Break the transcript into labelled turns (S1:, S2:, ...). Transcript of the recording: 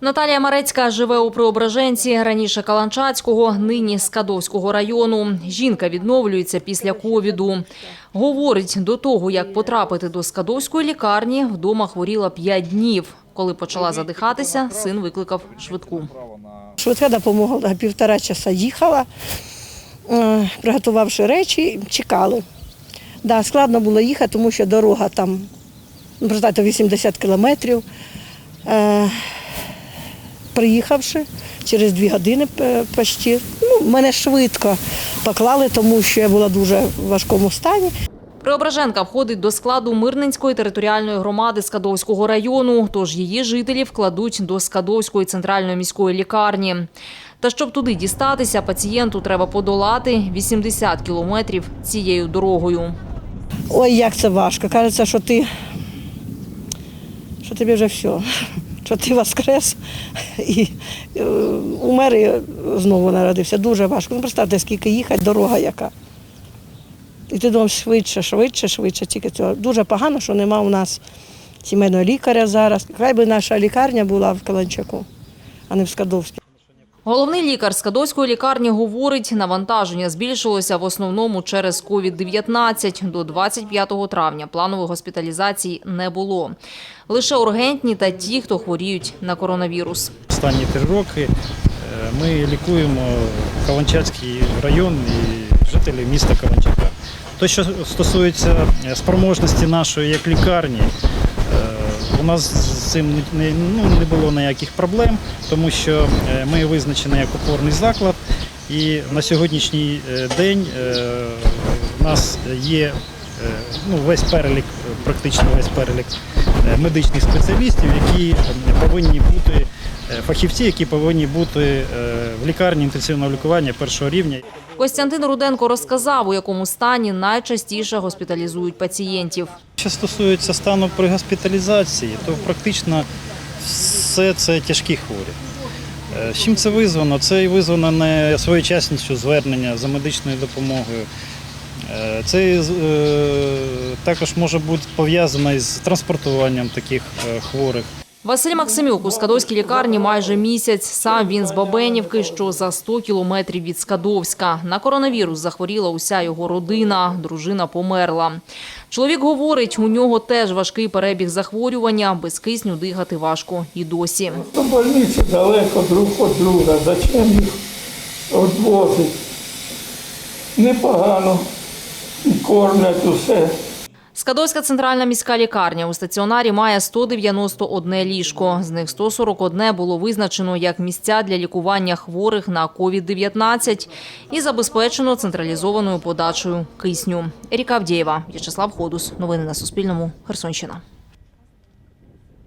S1: Наталія Марецька живе у Преображенці, раніше Каланчацького, нині Скадовського району. Жінка відновлюється після ковіду. Говорить, до того, як потрапити до Скадовської лікарні, вдома хворіла 5 днів. Коли почала задихатися, син викликав швидку.
S2: Швидка допомогла півтора часа їхала, е, приготувавши речі, чекали. Да, складно було їхати, тому що дорога там, ну, 80 кілометрів. Е, приїхавши через дві години е, почти, ну, мене швидко поклали, тому що я була в дуже важкому стані.
S1: Преображенка входить до складу Мирненської територіальної громади Скадовського району, тож її жителі вкладуть до Скадовської центральної міської лікарні. Та щоб туди дістатися, пацієнту треба подолати 80 кілометрів цією дорогою.
S2: Ой, як це важко. Кажеться, що ти що тобі вже все, що ти воскрес і е, умер і знову народився. Дуже важко. Ну, представте, скільки їхати, дорога яка. І ти думав, швидше, швидше, швидше. Тільки цього. Дуже погано, що нема у нас сімейного лікаря зараз. Хай би наша лікарня була в Каланчаку, а не в Скадовській.
S1: Головний лікар Скадовської лікарні говорить, навантаження збільшилося в основному через COVID-19. До 25 травня планової госпіталізації не було. Лише ургентні та ті, хто хворіють на коронавірус.
S3: Останні три роки е, ми лікуємо Каланчацький район і жителів міста Каланчака. То, що стосується спроможності нашої як лікарні, нас з цим не, ну, не було ніяких проблем, тому що е, ми визначені як опорний заклад. І на сьогоднішній е, день е, у нас є е, ну, весь перелік, е, практично весь перелік е, медичних спеціалістів, які е, повинні бути е, фахівці, які повинні бути е, в лікарні інтенсивного лікування першого рівня.
S1: Костянтин Руденко розказав, у якому стані найчастіше госпіталізують пацієнтів.
S3: Що стосується стану при госпіталізації, то практично все це тяжкі хворі. Е, З чим це визвано? Це і визвано не своєчасністю звернення за медичною допомогою. Е, Це е, також може бути пов'язано із транспортуванням таких хворих.
S1: Василь Максимюк у Скадовській лікарні майже місяць. Сам він з Бабенівки, що за 100 кілометрів від Скадовська. На коронавірус захворіла уся його родина. Дружина померла. Чоловік говорить, у нього теж важкий перебіг захворювання. Без кисню дихати важко і досі.
S4: То больниці далеко друг від друга, зачем їх відвозити? Непогано кормлять усе.
S1: Скадовська центральна міська лікарня у стаціонарі має 191 ліжко. З них 141 було визначено як місця для лікування хворих на COVID-19 і забезпечено централізованою подачею кисню. Еріка Авдєєва, В'ячеслав Ходус. Новини на Суспільному. Херсонщина.